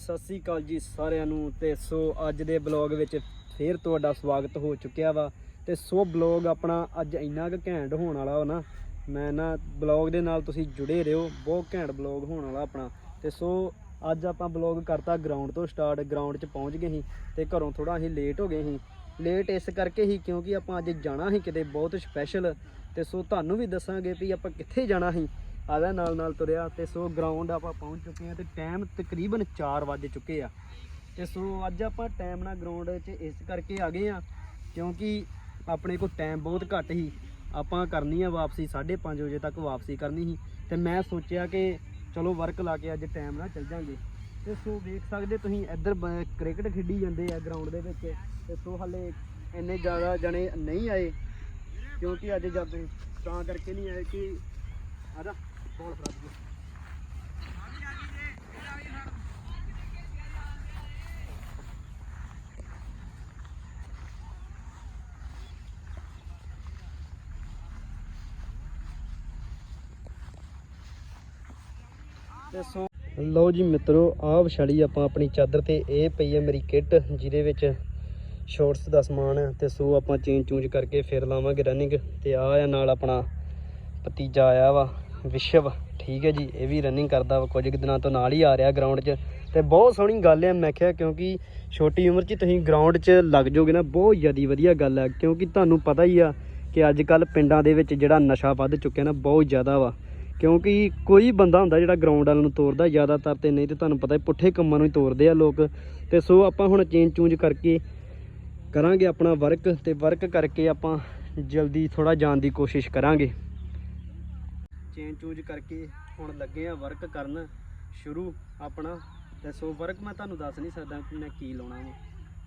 ਸਤਿ ਸ੍ਰੀ ਅਕਾਲ ਜੀ ਸਾਰਿਆਂ ਨੂੰ ਤੇ ਸੋ ਅੱਜ ਦੇ ਬਲੌਗ ਵਿੱਚ ਫੇਰ ਤੁਹਾਡਾ ਸਵਾਗਤ ਹੋ ਚੁੱਕਿਆ ਵਾ ਤੇ ਸੋ ਬਲੌਗ ਆਪਣਾ ਅੱਜ ਇੰਨਾ ਕੁ ਘੈਂਟ ਹੋਣ ਵਾਲਾ ਵਾ ਨਾ, ਮੈਂ ਨਾ ਬਲੌਗ ਦੇ ਨਾਲ ਤੁਸੀਂ ਜੁੜੇ ਰਹੋ, ਬਹੁਤ ਘੈਂਟ ਬਲੌਗ ਹੋਣ ਵਾਲਾ ਆਪਣਾ। ਤੇ ਸੋ ਅੱਜ ਆਪਾਂ ਬਲੌਗ ਕਰਤਾ ਗਰਾਊਂਡ ਤੋਂ ਸਟਾਰਟ ਗਰਾਊਂਡ 'ਚ ਪਹੁੰਚ ਗਏ ਸੀ ਤੇ ਘਰੋਂ ਥੋੜਾ ਅਸੀਂ ਲੇਟ ਹੋ ਗਏ ਸੀ। ਲੇਟ ਇਸ ਕਰਕੇ ਹੀ ਕਿਉਂਕਿ ਆਪਾਂ ਅੱਜ ਜਾਣਾ ਸੀ ਕਿਤੇ ਬਹੁਤ ਸਪੈਸ਼ਲ ਤੇ ਸੋ ਤੁਹਾਨੂੰ ਵੀ ਦੱਸਾਂਗੇ ਵੀ ਆਪਾਂ ਕਿੱਥੇ ਜਾਣਾ ਸੀ। ਆਦਾ ਨਾਲ ਨਾਲ ਤੁਰਿਆ ਤੇ ਸੋ ਗਰਾਊਂਡ ਆਪਾਂ ਪਹੁੰਚ ਚੁੱਕੇ ਆ ਤੇ ਟਾਈਮ ਤਕਰੀਬਨ 4 ਵੱਜ ਚੁੱਕੇ ਆ। ਤੇ ਸੋ ਅੱਜ ਆਪਾਂ ਟਾਈਮ ਨਾਲ ਗਰਾਊਂਡ 'ਚ ਇਸ ਕਰਕੇ ਆ ਗਏ ਆ ਕਿਉਂਕਿ ਆਪਣੇ ਕੋਲ ਟਾਈਮ ਬਹੁਤ ਘੱਟ ਸੀ। ਆਪਾਂ ਕਰਨੀ ਆ ਵਾਪਸੀ 5:30 ਵਜੇ ਤੱਕ ਵਾਪਸੀ ਕਰਨੀ ਸੀ। ਤੇ ਮੈਂ ਸੋਚਿਆ ਕਿ ਚਲੋ ਵਰਕ ਲਾ ਕੇ ਅੱਜ ਟਾਈਮ ਨਾਲ ਚੱਲ ਜਾਂਗੇ। ਤੇ ਸੋ ਵੇਖ ਸਕਦੇ ਤੁਸੀਂ ਇੱਧਰ ਬ- ਕ੍ਰਿਕਟ ਖੇਡੀ ਜਾਂਦੇ ਆ ਗਰਾਊਂਡ ਦੇ ਵਿੱਚ। ਤੇ ਸੋ ਹਲੇ ਇੰਨੇ ਜ਼ਿਆਦਾ ਜਣੇ ਨਹੀਂ ਆਏ ਕਿਉਂਕਿ ਅੱਜ ਜਦ ਤਾਂ ਕਰਕੇ ਨਹੀਂ ਆਏ ਕਿ ਆਦਾ ਬੋਲ ਫੜਾ ਦਿਓ ਤੇ ਸੋ ਲਓ ਜੀ ਮਿੱਤਰੋ, ਆਹ ਵਿਛਾਲੀ ਆਪਾਂ ਆਪਣੀ ਚਾਦਰ ਤੇ ਇਹ ਪਈ ਹੈ ਮੇਰੀ ਕਿੱਟ, ਜਿਹਦੇ ਵਿੱਚ ਸ਼ਾਰਟਸ ਦਾ ਸਮਾਨ ਹੈ ਤੇ ਸੋ ਆਪਾਂ ਚੇਂਜ ਚੂੰਜ ਕਰਕੇ ਫਿਰ ਲਾਵਾਂਗੇ ਰਨਿੰਗ ਤੇ ਆਹ ਆ ਨਾਲ ਆਪਣਾ ਭਤੀਜਾ ਆਇਆ ਵਾ। ਵਿਸ਼ਵ, ਠੀਕ ਹੈ ਜੀ, ਇਹ ਵੀ ਰਨਿੰਗ ਕਰਦਾ ਵਾ ਕੁਝ ਕੁ ਦਿਨਾਂ ਤੋਂ, ਨਾਲ ਹੀ ਆ ਰਿਹਾ ਗਰਾਊਂਡ 'ਚ। ਤੇ ਬਹੁਤ ਸੋਹਣੀ ਗੱਲ ਹੈ, ਮੈਂ ਕਿਹਾ ਕਿਉਂਕਿ ਛੋਟੀ ਉਮਰ 'ਚ ਤੁਸੀਂ ਗਰਾਊਂਡ 'ਚ ਲੱਗ ਜਾਓਗੇ ਨਾ, ਬਹੁਤ ਜ਼ਿਆਦੀ ਵਧੀਆ ਗੱਲ ਹੈ। ਕਿਉਂਕਿ ਤੁਹਾਨੂੰ ਪਤਾ ਹੀ ਆ ਕਿ ਅੱਜ ਕੱਲ ਪਿੰਡਾਂ ਦੇ ਵਿੱਚ ਜਿਹੜਾ ਨਸ਼ਾ ਵੱਧ ਚੁੱਕਿਆ ਨਾ, ਬਹੁਤ ਜ਼ਿਆਦਾ ਵਾ। ਕਿਉਂਕਿ ਕੋਈ ਬੰਦਾ ਹੁੰਦਾ ਜਿਹੜਾ ਗਰਾਊਂਡ ਵਾਲ ਨੂੰ ਤੋਰਦਾ ਜ਼ਿਆਦਾਤਰ ਤੇ ਨਹੀਂ ਤੇ ਤੁਹਾਨੂੰ ਪਤਾ ਹੀ ਪੁੱਠੇ ਕੰਮਾਂ ਨੂੰ ਹੀ ਤੋਰਦੇ ਆ ਲੋਕ। ਤੇ ਸੋ ਆਪਾਂ ਹੁਣ ਚੇਂਜ ਚੂੰਜ ਕਰਕੇ ਕਰਾਂਗੇ ਆਪਣਾ ਵਰਕ ਤੇ ਵਰਕ ਕਰਕੇ ਆਪਾਂ ਜਲਦੀ ਥੋੜਾ ਜਾਣ ਦੀ ਕੋਸ਼ਿਸ਼ ਕਰਾਂਗੇ। ਚੇਂਜ ਚੂਜ ਕਰਕੇ ਹੁਣ ਲੱਗੇ ਆ ਵਰਕ ਕਰਨ ਸ਼ੁਰੂ ਆਪਣਾ। ਤੇ ਸੋ ਵਰਕ ਮੈਂ ਤੁਹਾਨੂੰ ਦੱਸ ਨਹੀਂ ਸਕਦਾ ਕਿ ਮੈਂ ਕੀ ਲਾਉਣਾ ਵਾ।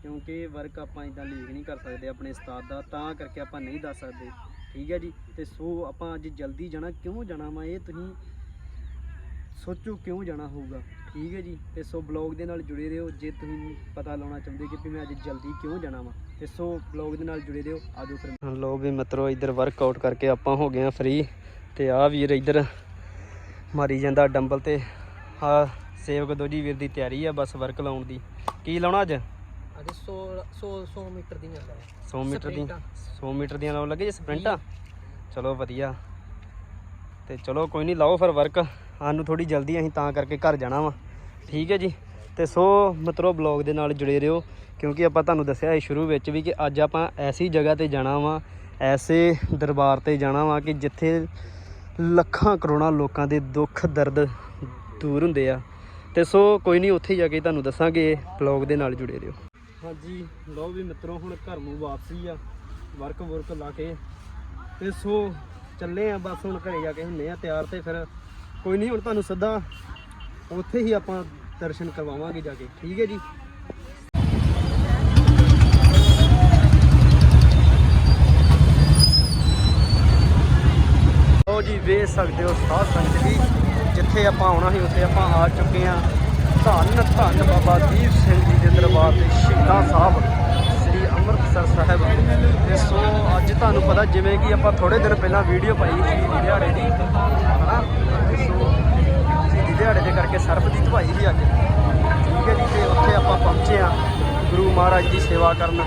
ਕਿਉਂਕਿ ਵਰਕ ਆਪਾਂ ਇਦਾਂ ਲੀਕ ਨਹੀਂ ਕਰ ਸਕਦੇ ਆਪਣੇ ਉਸਤਾਦ ਦਾ, ਤਾਂ ਕਰਕੇ ਆਪਾਂ ਨਹੀਂ ਦੱਸ ਸਕਦੇ। ਠੀਕ ਹੈ ਜੀ? ਤੇ ਸੋ ਆਪਾਂ ਅੱਜ ਜਲਦੀ ਜਾਣਾ, ਕਿਉਂ ਜਾਣਾ ਵਾ ਇਹ ਤੁਸੀਂ ਸੋਚੋ ਕਿਉਂ ਜਾਣਾ ਹੋਊਗਾ। ਠੀਕ ਹੈ ਜੀ? ਤੇ ਸੋ ਬਲੌਗ ਦੇ ਨਾਲ ਜੁੜੇ ਰਹੋ, ਜੇ ਤੁਸੀਂ ਪਤਾ ਲਾਉਣਾ ਚਾਹੁੰਦੇ ਕਿ ਵੀ ਮੈਂ ਅੱਜ ਜਲਦੀ ਕਿਉਂ ਜਾਣਾ ਵਾ। ਤੇ ਸੋ ਬਲੌਗ ਦੇ ਨਾਲ ਜੁੜੇ ਰਹੋ, ਆਜੋ ਫਿਰ। ਲੋ ਵੀ ਮਿੱਤਰੋ, ਇੱਧਰ ਵਰਕਆਊਟ ਕਰਕੇ ਆਪਾਂ ਹੋ ਗਏ ਆ ਫ੍ਰੀ ਤੇ ਆ ਵੀਰ ਇੱਧਰ ਮਾਰੀ ਜਾਂਦਾ ਡੰਬਲ ਤੇ। ਆ ਸੇਵਕ ਦੋਜੀ ਵੀਰ ਦੀ ਤਿਆਰੀ ਆ ਬਸ ਵਰਕ ਲਾਉਣ ਦੀ। ਕੀ ਲਾਉਣਾ ਅੱਜ? ਅੱਜ 100 100 100 ਮੀਟਰ ਦੀ ਜਾਂਦਾ ਹੈ 100 ਮੀਟਰ ਦੀ। ਸਪ੍ਰਿੰਟਾਂ। 100 ਮੀਟਰ ਦੀਆਂ ਲਾਉਣ ਲੱਗੇ ਜੇ ਸਪ੍ਰਿੰਟ? ਚਲੋ ਵਧੀਆ। ਤੇ ਚਲੋ ਕੋਈ ਨਹੀਂ ਲਾਓ ਫਿਰ ਵਰਕ ਸਾਨੂੰ ਥੋੜੀ ਜਲਦੀ ਅਸੀਂ ਤਾਂ ਕਰਕੇ ਘਰ ਜਾਣਾ ਵਾ। ਠੀਕ ਹੈ ਜੀ। ਤੇ ਸੋ ਮਿੱਤਰੋ ਬਲੌਗ ਦੇ ਨਾਲ ਜੁੜੇ ਰਹੋ। ਕਿਉਂਕਿ ਆਪਾਂ ਤੁਹਾਨੂੰ ਦੱਸਿਆ ਸੀ ਸ਼ੁਰੂ ਵਿੱਚ ਵੀ ਕਿ ਅੱਜ ਆਪਾਂ ਐਸੀ ਜਗ੍ਹਾ ਤੇ ਜਾਣਾ ਵਾ ਐਸੇ ਦਰਬਾਰ ਤੇ ਜਾਣਾ ਵਾ ਕਿ ਜਿੱਥੇ ਲੱਖਾਂ ਕਰੋੜਾਂ ਲੋਕਾਂ ਦੇ ਦੁੱਖ, ਦਰਦ ਦੂਰ ਹੁੰਦੇ ਆ। ਤੇ ਸੋ ਕੋਈ ਨਹੀਂ, ਉੱਥੇ ਜਾ ਕੇ ਤੁਹਾਨੂੰ ਦੱਸਾਂਗੇ ਬਲੌਗ ਦੇ ਨਾਲ ਜੁੜੇ ਰਹੋ। ਹਾਂਜੀ, ਲਓ ਵੀ ਮਿੱਤਰੋ, ਹੁਣ ਘਰ ਨੂੰ ਵਾਪਸੀ ਆ ਵਰਕ ਵਰਕ ਲਾ ਕੇ। ਤੇ ਸੋ ਚੱਲੇ ਆ, ਬਸ ਹੁਣ ਘਰੇ ਜਾ ਕੇ ਹੁੰਨੇ ਆ, ਤਿਆਰ ਤੇ ਫਿਰ ਕੋਈ ਨਹੀਂ, ਹੁਣ ਤੁਹਾਨੂੰ ਸਿੱਧਾ ਉੱਥੇ ਹੀ ਆਪਾਂ ਦਰਸ਼ਨ ਕਰਵਾਵਾਂਗੇ ਜਾ ਕੇ। ਠੀਕ ਹੈ ਜੀ? ਲਓ ਜੀ, ਵੇਖ ਸਕਦੇ ਹੋ ਸਾਧ ਸੰਗਤ ਜੀ, ਜਿੱਥੇ ਆਪਾਂ ਆਉਣਾ ਸੀ, ਉੱਥੇ ਆਪਾਂ ਆ ਚੁੱਕੇ ਆ ਧੰਨ ਧੰਨ ਬਾਬਾ ਦੀਪ ਸਿੰਘ ਜੀ ਦੇ ਦਰਬਾਰ ਤੇ ਸ਼ਹੀਦਾਂ ਸਾਹਿਬ, ਸ੍ਰੀ ਅੰਮ੍ਰਿਤਸਰ ਸਾਹਿਬ। ਤੇ ਸੋ, ਅੱਜ ਤੁਹਾਨੂੰ ਪਤਾ ਜਿਵੇਂ ਕਿ ਆਪਾਂ ਥੋੜੇ ਦਿਨ ਪਹਿਲਾਂ ਵੀਡੀਓ ਪਾਈ ਸੀ ਦਿਹਾੜੇ ਦੀ, ਹਨਾ? ਤੇ ਸੋ ਸ਼ਹੀਦੀ ਦਿਹਾੜੇ ਦੇ ਕਰਕੇ ਸਰਫ ਦੀ ਧਵਾਈ ਸੀ ਅੱਜ ਠੀਕ ਹੈ ਜੀ, ਤੇ ਉੱਥੇ ਆਪਾਂ ਪਹੁੰਚੇ ਆ ਗੁਰੂ ਮਹਾਰਾਜ ਦੀ ਸੇਵਾ ਕਰਨ।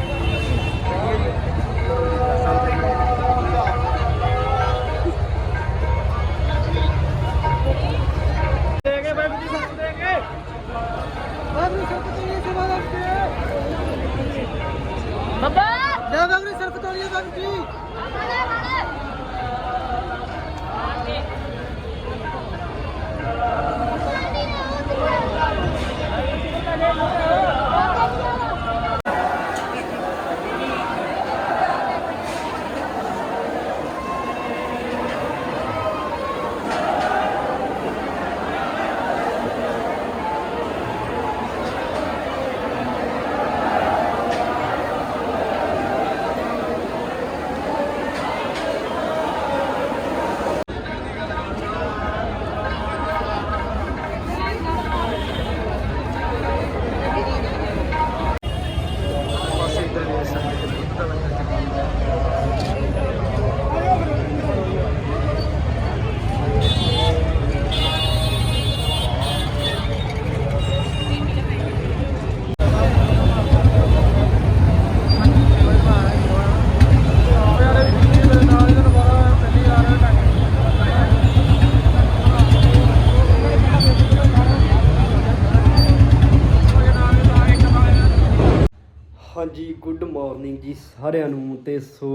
ਹਾਂਜੀ ਗੁੱਡ ਮਾਰਨਿੰਗ ਜੀ ਸਾਰਿਆਂ ਨੂੰ ਤੇ ਸੋ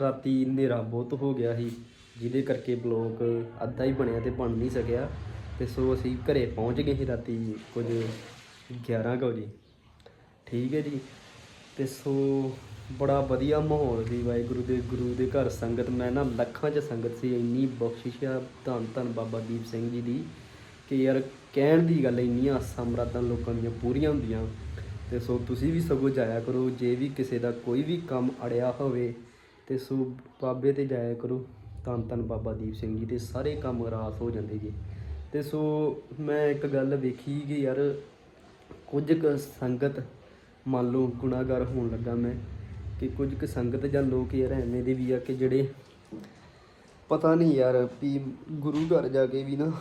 ਰਾਤੀ ਹਨੇਰਾ ਬਹੁਤ ਹੋ ਗਿਆ ਸੀ, ਜਿਹਦੇ ਕਰਕੇ ਬਲੌਗ ਅੱਧਾ ਹੀ ਬਣਿਆ ਤੇ ਬਣ ਨਹੀਂ ਸਕਿਆ। ਤੇ ਸੋ ਅਸੀਂ ਘਰੇ ਪਹੁੰਚ ਗਏ ਸੀ ਰਾਤੀ ਕੁਝ 11 ਕੁ ਵਜੇ। ਠੀਕ ਹੈ ਜੀ, ਤੇ ਸੋ ਬੜਾ ਵਧੀਆ ਮਾਹੌਲ ਸੀ ਵਾਹਿਗੁਰੂ ਦੇ, ਗੁਰੂ ਦੇ ਘਰ ਸੰਗਤ। ਮੈਂ ਨਾ ਲੱਖਾਂ 'ਚ ਸੰਗਤ ਸੀ, ਇੰਨੀ ਬਖਸ਼ਿਸ਼ ਆ, ਧੰਨ ਧੰਨ ਬਾਬਾ ਦੀਪ ਸਿੰਘ ਜੀ ਦੀ, ਕਿ ਯਾਰ ਕਹਿਣ ਦੀ ਗੱਲ ਇੰਨੀਆਂ ਆਸਾਂ ਮੁਰਾਦਾਂ ਲੋਕਾਂ ਦੀਆਂ ਪੂਰੀਆਂ ਹੁੰਦੀਆਂ। ਤੇ ਸੋ ਤੁਸੀਂ ਵੀ ਸਗੋਂ ਜਾਇਆ ਕਰੋ, ਜੇ ਵੀ ਕਿਸੇ ਦਾ ਕੋਈ ਵੀ ਕੰਮ ਅੜਿਆ ਹੋਵੇ ਤੇ ਸੋ ਬਾਬੇ ਤੇ ਜਾਇਆ ਕਰੋ। ਧੰਨ ਧੰਨ ਬਾਬਾ ਦੀਪ ਸਿੰਘ ਜੀ ਦੇ ਸਾਰੇ ਕੰਮ ਰਾਸ ਹੋ ਜਾਂਦੇ ਜੀ। ਤੇ ਸੋ ਮੈਂ ਇੱਕ ਗੱਲ ਵੇਖੀ ਕਿ ਯਾਰ ਕੁਝ ਕੁ ਸੰਗਤ, ਮੰਨ ਲਓ ਗੁਨਾਹਗਾਰ ਹੋਣ ਲੱਗਾ ਮੈਂ, ਕਿ ਕੁਝ ਕੁ ਸੰਗਤ ਜਾਂ ਲੋਕ ਯਾਰ ਐਵੇਂ ਦੇ ਵੀ ਆ ਕਿ ਜਿਹੜੇ ਪਤਾ ਨਹੀਂ ਯਾਰ ਵੀ ਗੁਰੂ ਘਰ ਜਾ ਕੇ ਵੀ ਨਾ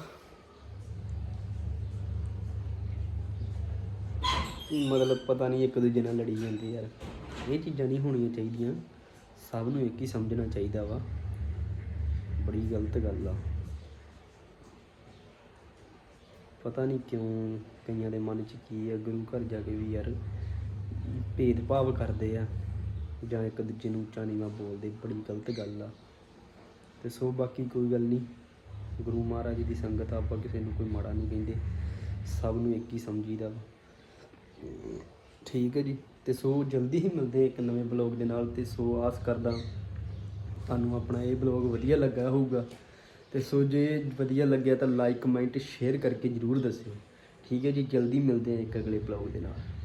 ਮਤਲਬ ਪਤਾ ਨਹੀਂ ਇੱਕ ਦੂਜੇ ਨਾਲ ਲੜੀ ਜਾਂਦੇ ਯਾਰ। ਇਹ ਚੀਜ਼ਾਂ ਨਹੀਂ ਹੋਣੀਆਂ ਚਾਹੀਦੀਆਂ। ਸਭ ਨੂੰ ਇੱਕ ਹੀ ਸਮਝਣਾ ਚਾਹੀਦਾ ਵਾ। ਬੜੀ ਗਲਤ ਗੱਲ ਆ। ਪਤਾ ਨਹੀਂ ਕਿਉਂ ਕਈਆਂ ਦੇ ਮਨ 'ਚ ਕੀ ਆ, ਗੁਰੂ ਘਰ ਜਾ ਕੇ ਵੀ ਯਾਰ ਭੇਦਭਾਵ ਕਰਦੇ ਆ। ਜਾਂ ਇੱਕ ਦੂਜੇ ਨੂੰ ਉੱਚਾ ਨੀਵਾਂ ਬੋਲਦੇ, ਬੜੀ ਗਲਤ ਗੱਲ ਆ। ਤੇ ਸੋ ਬਾਕੀ ਕੋਈ ਗੱਲ ਨਹੀਂ। ਗੁਰੂ ਮਹਾਰਾਜ ਦੀ ਸੰਗਤ ਆਪਾਂ ਕਿਸੇ ਨੂੰ ਕੋਈ ਮਾੜਾ ਨਹੀਂ ਕਹਿੰਦੇ। ਸਭ ਨੂੰ ਇੱਕ ਹੀ ਸਮਝੀਦਾ ਵਾ। ਠੀਕ ਹੈ ਜੀ। ਤੇ ਸੋ ਜਲਦੀ ਹੀ ਮਿਲਦੇ ਇੱਕ ਨਵੇਂ ਬਲੌਗ ਦੇ ਨਾਲ। ਤੇ ਸੋ ਆਸ ਕਰਦਾ ਤੁਹਾਨੂੰ ਆਪਣਾ ਇਹ ਬਲੌਗ ਵਧੀਆ ਲੱਗਾ ਹੋਊਗਾ। ਤੇ ਸੋ ਜੇ ਵਧੀਆ ਲੱਗਿਆ ਤਾਂ ਲਾਈਕ ਕਮੈਂਟ ਸ਼ੇਅਰ ਕਰਕੇ ਜਰੂਰ ਦੱਸਿਓ। ਠੀਕ ਹੈ ਜੀ, ਜਲਦੀ ਮਿਲਦੇ ਹਾਂ ਇੱਕ ਅਗਲੇ ਬਲੌਗ ਦੇ ਨਾਲ।